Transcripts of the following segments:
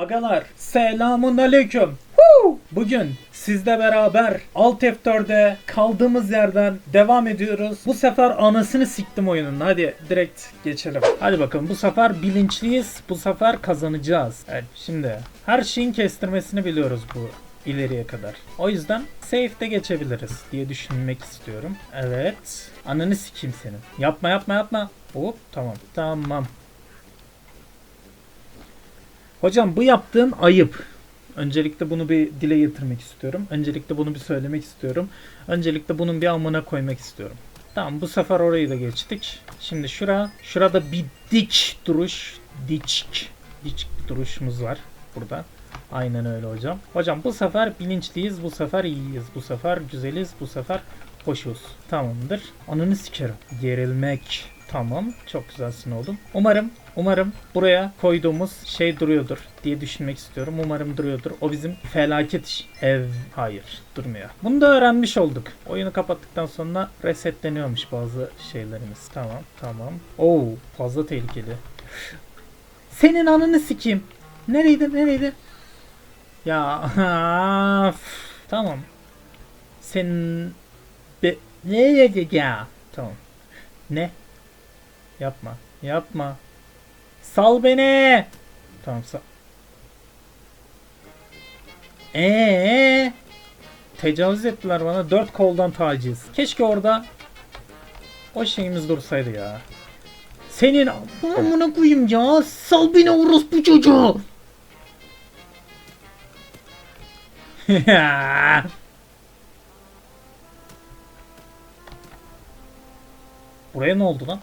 Agalar selamun aleyküm. Bugün sizle beraber Alt F4'e kaldığımız yerden devam ediyoruz. Bu sefer anasını siktim oyunun. Hadi direkt geçelim. Hadi bakalım bu sefer bilinçliyiz. Bu sefer kazanacağız. Evet şimdi her şeyin kestirmesini biliyoruz bu ileriye kadar. O yüzden safe'de geçebiliriz diye düşünmek istiyorum. Evet. Ananı sikeyim senin. Yapma yapma yapma. Hop tamam. Tamam. Hocam bu yaptığın ayıp. Öncelikle bunu bir dile getirmek istiyorum. Öncelikle bunu bir söylemek istiyorum. Öncelikle bunun bir amına koymak istiyorum. Tamam bu sefer orayı da geçtik. Şimdi şura, şurada bir dik duruş, dik, dik duruşumuz var burada. Aynen öyle hocam. Hocam bu sefer bilinçliyiz, bu sefer iyiyiz, bu sefer güzeliz, bu sefer hoşuz. Tamamdır. Ananı sikerim. Gerilmek. Tamam. Çok güzelsin oğlum. Umarım, umarım buraya koyduğumuz şey duruyordur diye düşünmek istiyorum. Umarım duruyordur. O bizim felaket iş. Ev. Hayır. Durmuyor. Bunu da öğrenmiş olduk. Oyunu kapattıktan sonra resetleniyormuş bazı şeylerimiz. Tamam. Tamam. Oo, fazla tehlikeli. Senin ananı sikeyim. Nereydi? Nereydi? Ya tamam. Senin be ne ya? Tamam. Ne? Yapma. Yapma. Sal beni. Tamam sal. Ee, tecavüz ettiler bana. Dört koldan taciz. Keşke orada o şeyimiz dursaydı ya. Senin amına koyayım ya. Sal beni orospu çocuğu. Buraya ne oldu lan?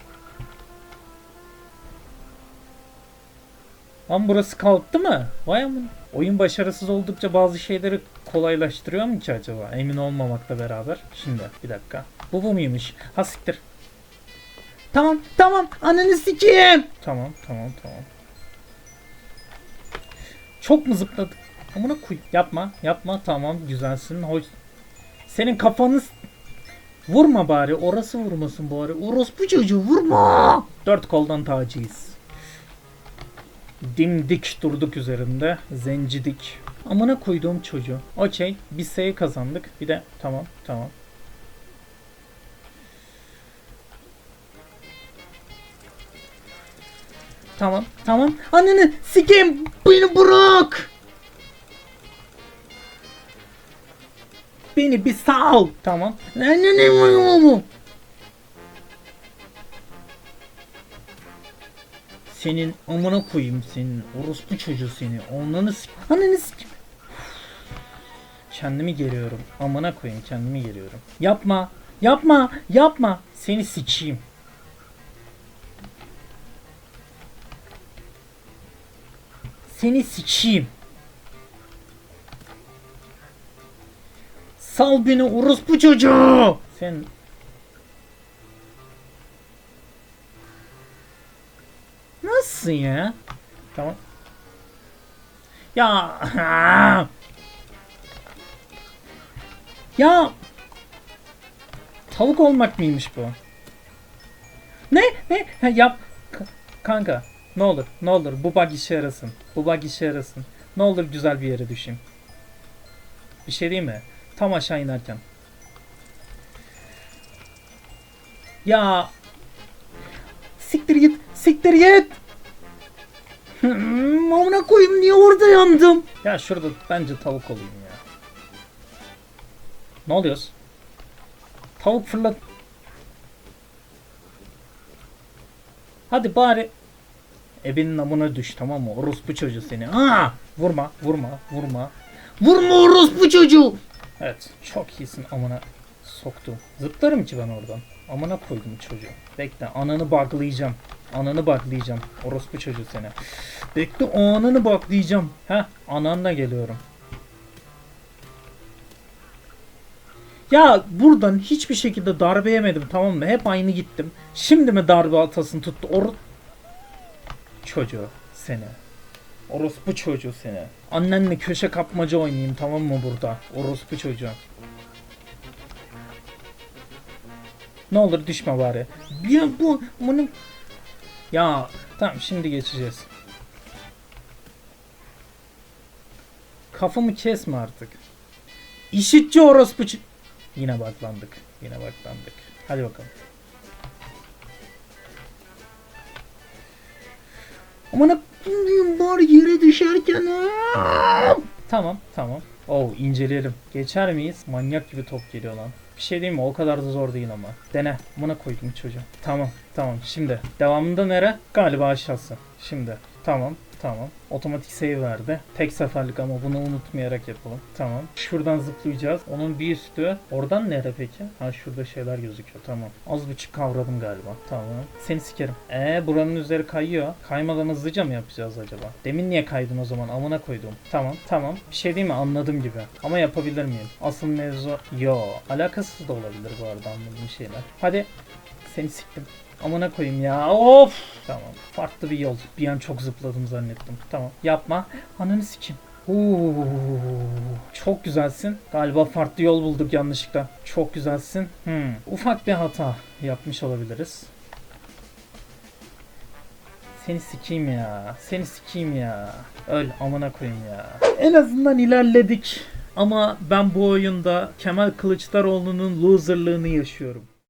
Lan burası kalktı mı? Vay amın. Oyun başarısız oldukça bazı şeyleri kolaylaştırıyor mu ki acaba? Emin olmamakla beraber. Şimdi bir dakika. Bu bu muymuş? Ha siktir. Tamam tamam ananı sikeyim. Tamam tamam tamam. Çok mu zıpladık? Amına koy. Yapma yapma tamam güzelsin. Hoş. Senin kafanı s- Vurma bari. Orası vurmasın bari. Orospu çocuğu vurma. Dört koldan taciz. Dimdik durduk üzerinde. Zencidik. Amına koyduğum çocuğu. Okey. Bir sayı kazandık. Bir de tamam tamam. Tamam tamam. Ananı sikeyim. Beni bırak. Beni bir sal. Tamam. Ananı Senin amına koyayım senin orospu çocuğu seni. Onları. Ananı sik... Kendimi geriyorum. Amına koyayım kendimi geriyorum. Yapma. Yapma. Yapma. Seni sikeyim. Seni sikeyim. Sal beni orospu çocuğu. Sen Nasılsın ya? Tamam. Ya. ya. Tavuk olmak mıymış bu? Ne? Ne? Yap. Kanka. Ne olur. Ne olur. Bu bug işe yarasın. Bu bug işe yarasın. Ne olur güzel bir yere düşeyim. Bir şey değil mi? Tam aşağı inerken. Ya. Siktir git. Siktir git. Hmm, amına koyayım niye orada yandım? Ya şurada bence tavuk olayım ya. Ne oluyoruz? Tavuk fırlat. Hadi bari Ebenin amına düş tamam mı? Orospu çocuğu seni. Aa! Vurma, vurma, vurma. Vurma orospu çocuğu. Evet, çok iyisin amına soktum. Zıplarım ki ben oradan. Amına koydum çocuğu. Bekle, ananı baklayacağım. Ananı baklayacağım. Orospu çocuğu seni. Bekle, o ananı baklayacağım. Heh, ananla geliyorum. Ya buradan hiçbir şekilde darbe yemedim tamam mı? Hep aynı gittim. Şimdi mi darbe atasın tuttu? Or çocuğu seni. Orospu çocuğu seni. Annenle köşe kapmaca oynayayım tamam mı burada? Orospu çocuğu. Ne olur düşme bari. Ya bu bunu ya tamam şimdi geçeceğiz. Kafamı kesme artık. İşitçi orospu Yine baklandık. Yine baklandık. Hadi bakalım. Aman bari yere düşerken. Tamam tamam. Oo inceleyelim. Geçer miyiz? Manyak gibi top geliyor lan. Bir şey diyeyim mi? O kadar da zor değil ama. Dene. Buna koydum çocuğu. Tamam tamam. Şimdi devamında nere? Galiba aşağısı. Şimdi. Tamam. Tamam. Otomatik save verdi. Tek seferlik ama bunu unutmayarak yapalım. Tamam. Şuradan zıplayacağız. Onun bir üstü. Oradan nere peki? Ha şurada şeyler gözüküyor. Tamam. Az buçuk kavradım galiba. Tamam. Seni sikerim. Ee buranın üzeri kayıyor. Kaymadan hızlıca mı yapacağız acaba? Demin niye kaydın o zaman? Amına koydum. Tamam. Tamam. Bir şey değil mi? Anladım gibi. Ama yapabilir miyim? Asıl mevzu... Yo. Alakasız da olabilir bu arada anladığım şeyler. Hadi. Seni siktim. Amına koyayım ya. Of. Tamam. Farklı bir yol. Bir an çok zıpladım zannettim. Tamam. Yapma. Ananı sikeyim. Oo, çok güzelsin. Galiba farklı yol bulduk yanlışlıkla. Çok güzelsin. Hmm. Ufak bir hata yapmış olabiliriz. Seni sikeyim ya. Seni sikeyim ya. Öl amına koyayım ya. En azından ilerledik. Ama ben bu oyunda Kemal Kılıçdaroğlu'nun loserlığını yaşıyorum.